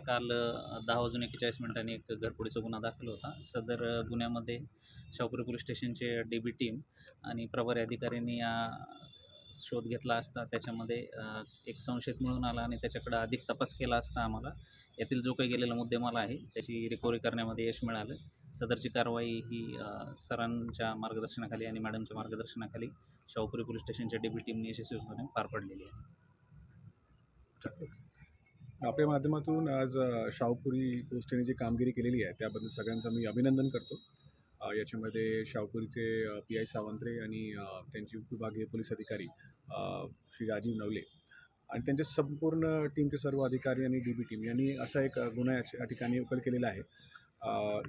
काल दहा वाजून एकेचाळीस मिनिटांनी एक घरपुडीचा गुन्हा दाखल होता. सदर गुन्ह्यामध्ये शाहपुरी पोलीस स्टेशनचे डी बी टीम आणि प्रभारी अधिकाऱ्यांनी या शोध घेतला असता. त्याच्यामध्ये एक संशयित मिळून आला आणि त्याच्याकडे अधिक तपास केला असता आम्हाला. यातील जो काही गेलेला मुद्देमाल आहे त्याची रिकव्हरी करण्यामध्ये यश मिळालं. सदरची कारवाई ही सरांच्या मार्गदर्शनाखाली आणि मॅडमच्या मार्गदर्शनाखाली शाहपुरी पोलीस स्टेशनच्या डी बी टीमने यशस्वीपणे पार पडलेली आहे. आपल्या माध्यमातून आज शाहूपुरी पोस्टने जी कामगिरी केलेली आहे त्याबद्दल सगळ्यांचं मी अभिनंदन करतो. याच्यामध्ये शाहूपुरीचे पी आय सावंत्रे आणि त्यांचे उपविभागीय पोलीस अधिकारी श्री राजीव नवले आणि त्यांचे संपूर्ण टीमचे सर्व अधिकारी आणि डी बी टीम यांनी असा एक गुन्हा या ठिकाणी उकल केलेला आहे.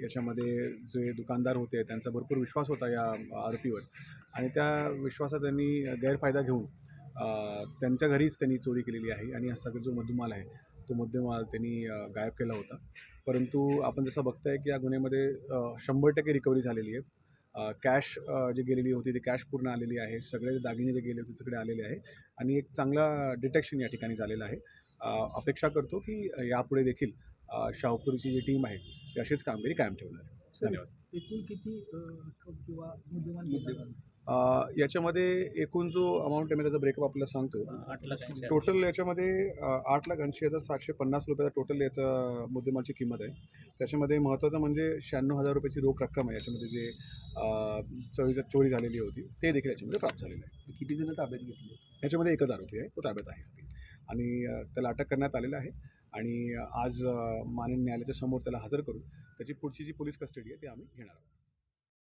याच्यामध्ये जे दुकानदार होते त्यांचा भरपूर विश्वास होता या आरोपीवर आणि त्या विश्वासात त्यांनी गैरफायदा घेऊन त्यांच्या घरीच त्यांनी चोरी केलेली आहे आणि हा सगळा जो मधुमाल आहे तो मुद्देमाल त्यांनी गायब केला होता. परंतु आपण जसं बघताय की या गुन्ह्यामध्ये शंभर टक्के रिकव्हरी झालेली आहे. कॅश जे गेलेली होती ती कॅश पूर्ण आलेली आहे. सगळे दागिने जे गेले होते तिकडे आलेले आहे. आणि एक चांगला डिटेक्शन या ठिकाणी झालेलं आहे. अपेक्षा करतो की यापुढे देखील शाहूपुरीची जी टीम आहे ती अशीच कामगिरी कायम ठेवणार आहे. एकूण किती किंवा मुद्देमाल याच्यामध्ये एकूण जो अमाऊंट आहे मी त्याचा ब्रेकअप आपल्याला सांगतो. टोटल याच्यामध्ये आठ लाख ऐंशी हजार सातशे पन्नास रुपयाचा टोटल याचा मुद्देमालची किंमत आहे. त्याच्यामध्ये महत्त्वाचं म्हणजे शहाण्णव हजार रुपयाची रोख रक्कम आहे. याच्यामध्ये जे चोरी चोरी झालेली होती ते देखील याच्यामध्ये प्राप्त झालेलं आहे. किती जण ताब्यात घेतले? याच्यामध्ये एकच आरोपी आहे तो ताब्यात आहे. आणि त्याला अटक करण्यात आलेलं आहे. आणि आज अ, माननीय न्यायालयाच्या समोर त्याला हजर करून त्याची पुढची जी पोलीस कस्टडी आहे ती आम्ही घेणार आहोत.